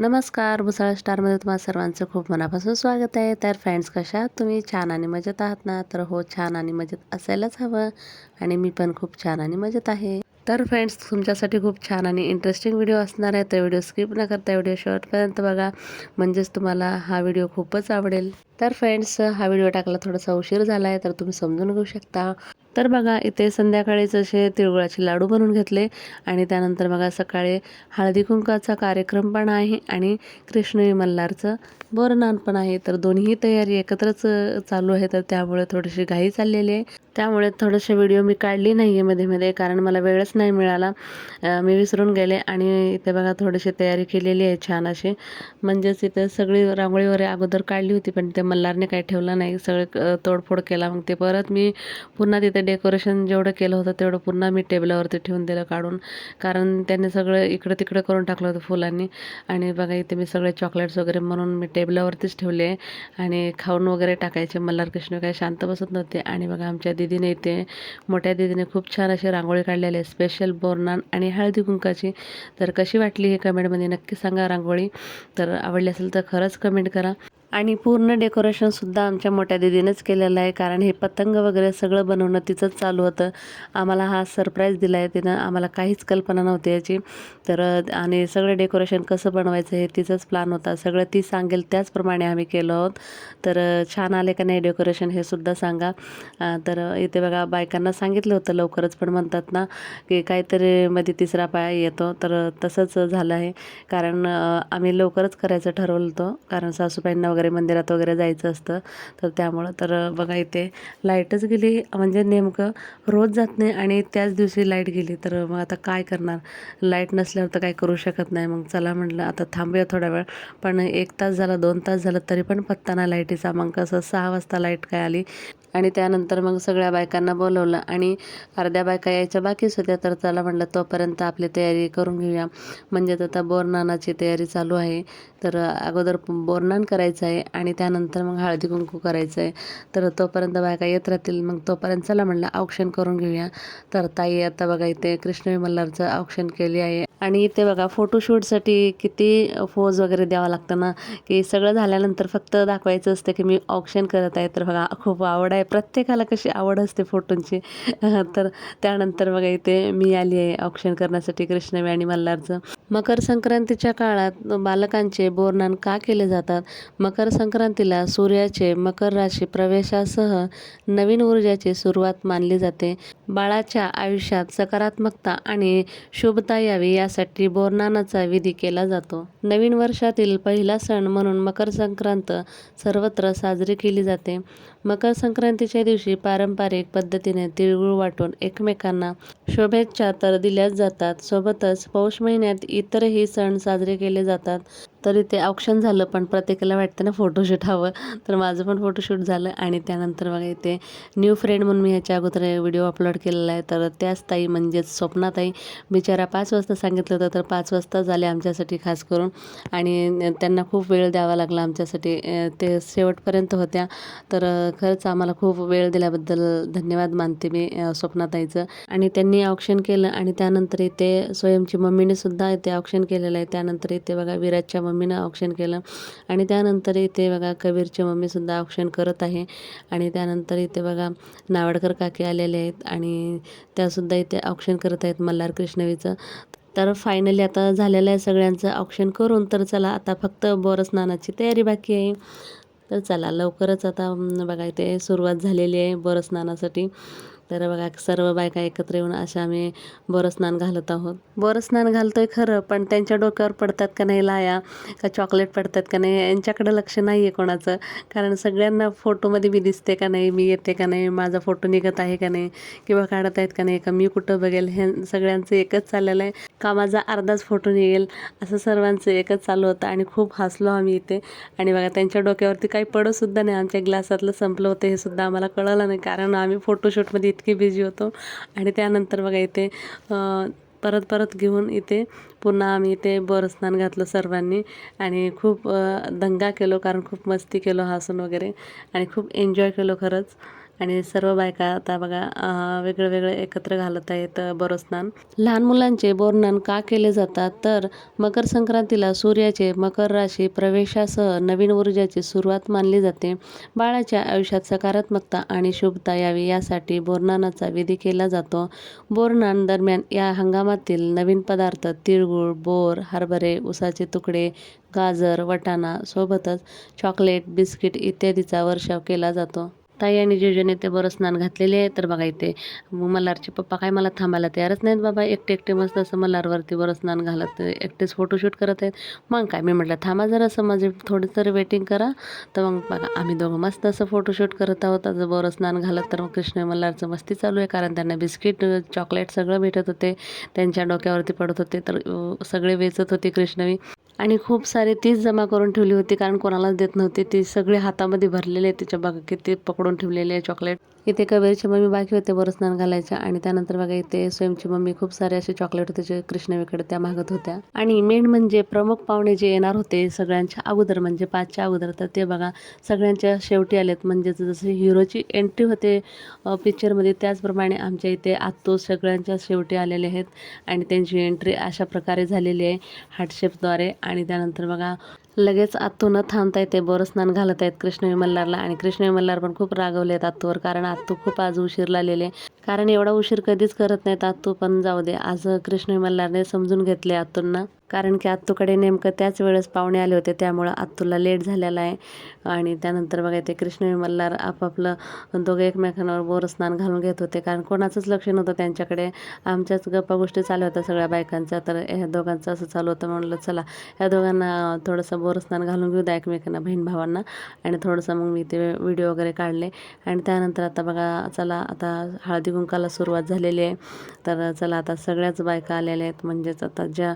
नमस्कार मुसळा स्टारमध्ये तुम्हाला सर्वांचं खूप मनापासून स्वागत आहे. तर फ्रेंड्स कशा तुम्ही छान आणि मजेत आहात ना? तर हो छान आणि मजेत असायलाच हवं आणि मी पण खूप छान आणि मजेत आहे. तर फ्रेंड्स तुमच्यासाठी खूप छान आणि इंटरेस्टिंग व्हिडिओ असणार आहे. तर व्हिडिओ स्किप न करता व्हिडिओ शेवटपर्यंत बघा. म्हणजेच तुम्हाला हा व्हिडिओ खूपच आवडेल. तर फ्रेंड्स हा व्हिडिओ टाकला थोडासा उशीर झाला आहे तर तुम्ही समजून घेऊ शकता. तर बघा इथे संध्याकाळीच असे तिळगुळाचे लाडू बनवून घेतले आणि त्यानंतर बघा सकाळी हळदी कुंकाचा कार्यक्रम पण आहे आणि कृष्णवी मल्हारचं बोरनान पण आहे. तर दोन्ही तयारी एकत्रच चालू आहे. तर त्यामुळे थोडीशी घाई चाललेली आहे. त्यामुळे थोडेसे व्हिडिओ मी काढली नाही आहे मध्ये मध्ये कारण मला वेळच नाही मिळाला. मी विसरून गेले आणि इथे बघा थोडीशी तयारी केलेली आहे छान अशी. म्हणजेच इथे सगळी रांगोळी वगैरे अगोदर काढली होती पण ते मल्हारने काही ठेवलं नाही. सगळे तोडफोड केला. मग ते परत मी पुन्हा तिथे डेकोरेशन जेवढं केलं होतं तेवढं पुन्हा मी टेबलावरती ठेवून दिलं काढून. कारण त्यांनी सगळं इकडं तिकडं करून टाकलं होतं फुलांनी. आणि बघा इथे मी सगळे चॉकलेट्स वगैरे म्हणून मी टेबलावरतीच ठेवले. आणि खाऊन वगैरे टाकायचे. मल्हार कृष्ण काही शांत बसत नव्हते. आणि बघा आमच्या दिदीने इथे मोठ्या दिदीने खूप छान अशी रांगोळी काढलेली. आहे स्पेशल बोरनान आणि हळदी कुंकाची. तर कशी वाटली हे कमेंटमध्ये नक्की सांगा रांगोळी. तर आवडली असेल तर खरंच कमेंट करा. आणि पूर्ण डेकोरेशनसुद्धा आमच्या मोठ्या दिदीनेच केलेलं आहे कारण हे पतंग वगैरे सगळं बनवणं तिचंच चालू होतं. आम्हाला हा सरप्राईज दिला आहे तिनं. आम्हाला काहीच कल्पना नव्हती याची. तर आणि सगळं डेकोरेशन कसं बनवायचं हे तिचंच प्लॅन होता. सगळं ती सांगेल त्याचप्रमाणे आम्ही केलो आहोत. तर छान आले का नाही डेकोरेशन हे सुद्धा सांगा. तर इथे बघा बायकांना सांगितलं होतं लवकरच पण म्हणतात ना की काहीतरी मध्ये तिसरा पाया येतो. तर तसंच झालं आहे. कारण आम्ही लवकरच करायचं ठरवलं होतं. कारण सासूबाईंना वगैरे मंदिरात वगैरे जायचं असतं तर त्यामुळं तर बघा इथे लाईटच गेली म्हणजे नेमकं रोज जात नाही आणि त्याच दिवशी लाइट गेली तर मग आता काय करणार? लाइट नसल्यावर तर काय करू शकत नाही. मग चला म्हटलं आता थांबूया थोडा वेळ पण एक तास झाला दोन तास झालं तरी पण पत्ता ना लाईटीचा मग कसं सहा वाजता लाइट काय आली? आणि त्यानंतर मग सगळ्या बायकांना बोलवलं आणि अर्ध्या बायका यायच्या बाकीच होत्या तर चला म्हटलं तोपर्यंत आपली तयारी करून घेऊया. म्हणजेच आता बोरनानाची तयारी चालू आहे. तर अगोदर बोरनान करायचं आहे. आणि त्यानंतर मग हळदी कुंकू करायचं आहे तर तोपर्यंत बायका येत राहतील. मग तोपर्यंत चला म्हणलं औक्षण करून घेऊया. तर ताई आता बघा इथे कृष्णवी मल्हारचं औक्षण केली आहे. आणि इथे बघा फोटोशूटसाठी किती फोज वगैरे द्यावा लागतं ना की सगळं झाल्यानंतर फक्त दाखवायचं असतं की मी ऑप्शन करत आहे. तर बघा खूप आवड आहे. प्रत्येकाला कशी आवड असते फोटोंची तर त्यानंतर बघा इथे मी आली आहे ऑप्शन करण्यासाठी कृष्णवी आणि मल्हारचं. मकर संक्रांतीच्या काळात बालकांचे बोरनान का केले जातात? मकर संक्रांतीला सूर्याचे मकर राशी प्रवेशासह नवीन ऊर्जाची सुरुवात मानली जाते. बाळाच्या आयुष्यात सकारात्मकता आणि शुभता यावी या यासाठी बोरनानाचा विधी केला जातो. नवीन वर्षातील पहिला सण म्हणून मकर संक्रांत सर्वत्र साजरी केली जाते. मकर संक्रांतीच्या दिवशी पारंपरिक पद्धतीने तिळगुळ वाटून एकमेकांना शुभेच्छा तर दिल्याच जातात. सोबतच पौष महिन्यात इतरही सण साजरे केले जातात. तरी ते ऑप्शन झालं पण प्रत्येकाला वाटतं ना फोटोशूट हवं. तर माझं पण फोटोशूट झालं आणि त्यानंतर बघा इथे न्यू फ्रेंड म्हणून मी ह्याच्या अगोदर व्हिडिओ अपलोड केलेला आहे. तर त्याच ताई म्हणजेच स्वप्नाताई बिचारा पाच वाजता सांगितलं होतं तर पाच वाजता झाले आमच्यासाठी खास करून. आणि त्यांना खूप वेळ द्यावा लागला आमच्यासाठी. ते शेवटपर्यंत होत्या. तर खरंच आम्हाला खूप वेळ दिल्याबद्दल धन्यवाद मानते मी स्वप्नाताईचं. आणि त्यांनी ऑप्शन केलं आणि त्यानंतर इथे स्वयंची मम्मीने सुद्धा इथे ऑप्शन केलेलं आहे. त्यानंतर इथे बघा विराजच्या मम्मीनं ऑप्शन केलं. आणि त्यानंतर इथे बघा कबीरची मम्मीसुद्धा ऑप्शन करत आहे. आणि त्यानंतर इथे बघा नावडकर काकी आलेले आहेत. आणि त्यासुद्धा इथे ऑप्शन करत आहेत मल्हार कृष्णवीचं. तर फायनली आता झालेलं आहे सगळ्यांचं ऑप्शन करून तर चला आता फक्त बोरस्नानाची तयारी बाकी आहे. तर चला लवकरच आता बघा इथे सुरुवात झालेली आहे बरं स्नानासाठी तर बघा सर्व बायका एकत्र येऊन अशा आम्ही बोरस्नान घालत आहोत. बोरस्नान घालतोय खरं पण त्यांच्या डोक्यावर पडतात का नाही लाया का चॉकलेट पडतात का नाही यांच्याकडे लक्ष नाही आहे कोणाचं. कारण सगळ्यांना फोटोमध्ये मी दिसते का नाही मी येते का नाही माझा फोटो निघत आहे का नाही किंवा काढत आहेत का नाही का मी कुठं बघेल हे सगळ्यांचं एकच चाललेलं आहे. का माझा अर्धाच फोटो निघेल असं सर्वांचं एकच चालू होतं आणि खूप हसलो आम्ही इथे. आणि बघा त्यांच्या डोक्यावरती काही पडतसुद्धा नाही आमच्या ग्लासातलं संपलं होतं हे सुद्धा आम्हाला कळलं नाही कारण आम्ही फोटोशूटमध्ये इतके बिझी होतो. आणि त्यानंतर बघा इथे परत परत घेऊन इथे पुन्हा आम्ही इथे बरस्नान घातलं सर्वांनी. आणि खूप दंगा केलो कारण खूप मस्ती केलो हसून वगैरे. आणि खूप एन्जॉय केलो खरंच. आणि सर्व बायका आता बघा वेगळं वेगळं एकत्र घालत आहेत बरोस्नान बोरस्नान लहान मुलांचे बोरनान का केले जातात? तर मकर संक्रांतीला सूर्याचे मकर राशी प्रवेशासह नवीन ऊर्जाची सुरुवात मानली जाते. बाळाच्या आयुष्यात सकारात्मकता आणि शुभता यावी यासाठी बोरनानाचा विधी केला जातो. बोरनान दरम्यान या हंगामातील नवीन पदार्थ तिळगुळ बोर हरभरे उसाचे तुकडे गाजर वटाणा सोबतच चॉकलेट बिस्किट इत्यादीचा वर्षाव केला जातो. ताई आणि जिजूने ते बरं स्नान घातलेले आहे. तर बघा इथे मल्हारचे पप्पा काय मला थांबायला तयारच नाहीत बाबा. एकटे एकटे मस्त असं मल्हारवरती बरं स्नान घालत एकटेच फोटोशूट करत आहेत. मग काय? मी म्हटलं थांबा जर असं माझे थोडी तरी वेटिंग करा. तर मग बघा आम्ही दोघं मस्त असं फोटोशूट करत आहोत. आता बरं स्नान घालत तर मग कृष्ण मल्हारचं मस्ती चालू आहे. कारण त्यांना बिस्किट चॉकलेट सगळं भेटत होते. त्यांच्या डोक्यावरती पडत होते. तर सगळे वेचत होते कृष्णवी. आणि खूप सारे तीच जमा करून ठेवली होती कारण कोणालाच देत नव्हती. ती सगळे हातामध्ये भरलेले त्याच्या बघा किती पकडून ठेवलेले आहे चॉकलेट इथे कबीरची मम्मी बाकी होते बरं स्नान घालायच्या आणि त्यानंतर बघा इथे स्वयंची मम्मी खूप सारे असे चॉकलेट होते जे कृष्णवेकडे त्या मागत होत्या. आणि मेन म्हणजे प्रमुख पाहुणे जे येणार होते सगळ्यांच्या अगोदर म्हणजे पाचच्या अगोदर तर ते बघा सगळ्यांच्या शेवटी आलेत. म्हणजे जसे हिरोची एंट्री होते पिक्चरमध्ये त्याचप्रमाणे आमच्या इथे आत्तो सगळ्यांच्या शेवटी आलेले आहेत. आणि त्यांची एंट्री अशा प्रकारे झालेली आहे हार्टशेपद्वारे आणि त्यानंतर बघा लगेच आत्तू न थांबता येते बोरस्नान घालत आहेत कृष्णवी मल्हारला. आणि कृष्णवी मल्हार पण खूप रागवले आहेत आत्तूवर कारण आत्तू खूप आज उशीर आलेले कारण एवढा उशीर कधीच करत नाहीत आत्तू पण जाऊ दे. आज कृष्णवी मल्हारने समजून घेतले आत्तूंना कारण की आत्तूकडे नेमकं त्याच वेळेस पाहुणे आले होते त्यामुळं आत्तूला लेट झालेला आहे. आणि त्यानंतर बघा ते कृष्ण मल्हार आपापलं दोघं एकमेकांवर बोरस्नान घालून घेत होते. कारण कोणाचंच लक्ष नव्हतं त्यांच्याकडे. आमच्याच गप्पा गोष्टी चालू होत्या सगळ्या बायकांच्या. तर ह्या दोघांचं असं चालू होतं म्हणलं चला ह्या दोघांना थोडंसं बोरस्नान घालून घेऊ द्या एकमेकांना बहीण भावांना. आणि थोडंसं मग मी ते व्हिडिओ वगैरे काढले. आणि त्यानंतर आता बघा चला आता हळदी कुंकाला सुरुवात झालेली आहे. तर चला आता सगळ्याच बायका आलेल्या आहेत. म्हणजेच आता ज्या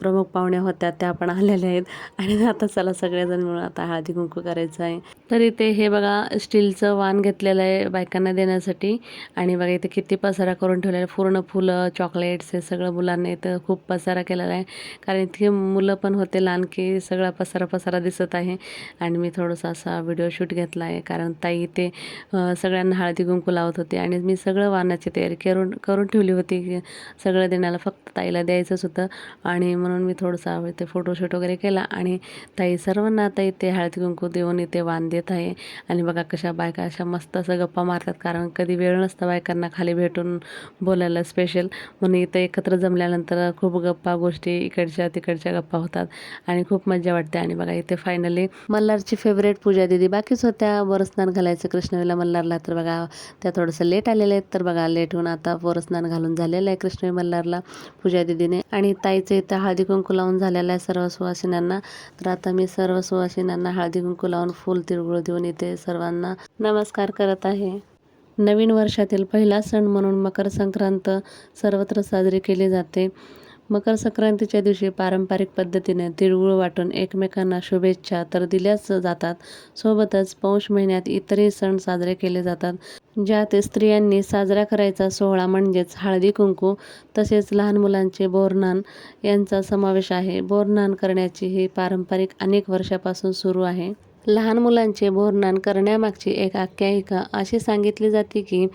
प्रमुख पाहुण्या होत्या त्या पण आलेल्या आहेत. आणि आता चला सगळेजण मिळून आता हळदी कुंकू करायचं आहे. तर इथे हे बघा स्टीलचं वाण घेतलेलं आहे बायकांना देण्यासाठी. आणि बघा इथे किती पसारा करून ठेवलेला आहे. पूर्ण फुलं चॉकलेट्स हे सगळं मुलांना इथं खूप पसारा केलेला आहे. कारण इथे मुलं पण होते लहान की सगळा पसारा पसारा दिसत आहे. आणि मी थोडंसं असा व्हिडिओ शूट घेतला आहे. कारण ताई इथे सगळ्यांना हळदी कुंकू लावत होते. आणि मी सगळं वाणाची तयारी करून करून ठेवली होती. सगळं देण्याला फक्त ताईला द्यायचंच होतं आणि म्हणून मी थोडंसं इथे फोटोशूट वगैरे केला. आणि ताई सर्वांना आता इथे हळदी कुंकू देऊन इथे वाण देत आहे. आणि बघा कशा बायका अशा मस्त असं गप्पा मारतात. कारण कधी वेळ नसतं बायकांना खाली भेटून बोलायला स्पेशल म्हणून इथं एकत्र जमल्यानंतर खूप गप्पा गोष्टी इकडच्या तिकडच्या गप्पा होतात. आणि खूप मजा वाटते. आणि बघा इथे फायनली मल्हारची फेवरेट पूजा दिदी बाकीच होत्या. वरस्नान घालायचं कृष्णवेला मल्हारला. तर बघा त्या थोडंसं लेट आलेले आहेत. तर बघा लेट होऊन आता वरस्नान घालून झालेलं आहे कृष्णवी मल्हारला पूजा दिदीने. आणि ताईचं इथं हळदी कुंकू लावून झालेला आहे सर्व सुवासिन्यांना. तर आता मी सर्व सुवासिन्यांना हळदी कुंकू लावून फुल तिळगुळ देऊन इथे सर्वांना नमस्कार करत आहे. नवीन वर्षातील पहिला सण म्हणून मकर संक्रांत सर्वत्र साजरी केली जाते. मकर संक्रांतीच्या दिवशी पारंपरिक पद्धतीने तिळगुळ वाटून एकमेकांना शुभेच्छा तर दिल्याच जातात. सोबतच पौष महिन्यात इतरही सण साजरे केले जातात. ज्यात स्त्रियांनी साजरा करायचा सोहळा म्हणजेच हळदी कुंकू तसेच लहान मुलांचे बोरनान यांचा समावेश आहे. बोरनान करण्याची ही पारंपरिक अनेक वर्षापासून सुरू आहे. लहान मुलांचे बोरनान करण्यामागची एक आख्यायिका अशी सांगितली जाते की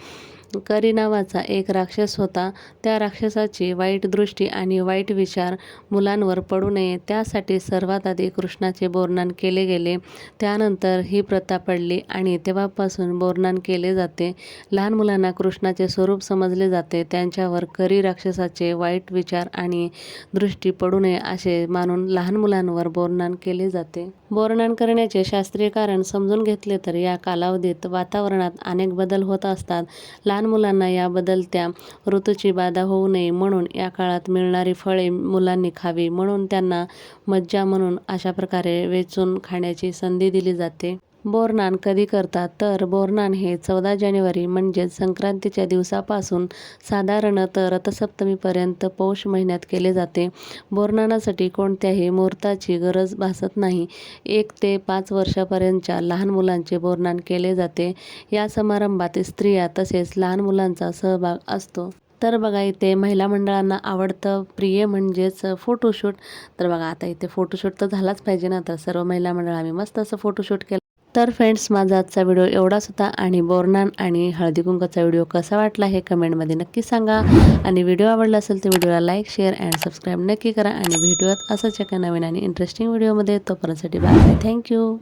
करी नावाचा एक राक्षस होता. त्या राक्षसाची वाईट दृष्टी आणि वाईट विचार मुलांवर पडू नये त्यासाठी सर्वात आधी कृष्णाचे बोरणान केले गेले. त्यानंतर ही प्रथा पडली आणि तेव्हापासून बोरणान केले जाते. लहान मुलांना कृष्णाचे स्वरूप समजले जाते. त्यांच्यावर करी राक्षसाचे वाईट विचार आणि दृष्टी पडू नये असे मानून लहान मुलांवर बोरणान केले जाते. बोरणान करण्याचे शास्त्रीय कारण समजून घेतले तर या कालावधीत वातावरणात अनेक बदल होत असतात. लहान लहान मुलांना या बदलत्या ऋतूची बाधा होऊ नये म्हणून या काळात मिळणारी फळे मुलांनी खावी म्हणून त्यांना मज्जा म्हणून अशा प्रकारे वेचून खाण्याची संधी दिली जाते. बोरनान कधी करतात? तर बोरनान हे चौदा जानेवारी म्हणजेच संक्रांतीच्या दिवसापासून साधारणत रथसप्तमीपर्यंत पौष महिन्यात केले जाते. बोरनानासाठी कोणत्याही मुहूर्ताची गरज भासत नाही. एक ते पाच वर्षापर्यंतच्या लहान मुलांचे बोरनान केले जाते. या समारंभात स्त्रिया तसेच लहान मुलांचा सहभाग असतो. तर बघा इथे महिला मंडळांना आवडतं प्रिय म्हणजेच फोटोशूट. तर बघा आता इथे फोटोशूट तर झालाच पाहिजे ना? तर सर्व महिला मंडळ आम्ही मस्त असं फोटोशूट केलं. तर फ्रेंड्स माझा आजचा व्हिडिओ एवढाच होता आणि बोरनान आणि हळदी कुंकाचा व्हिडिओ कसा वाटला हे कमेंटमध्ये नक्की सांगा. आणि व्हिडिओ आवडला असेल तर व्हिडिओला लाईक शेअर अँड सबस्क्राईब नक्की करा. आणि भेटूयात असंच एका नवीन आणि इंटरेस्टिंग व्हिडिओमध्ये तोपर्यंतसाठी बाय थँक्यू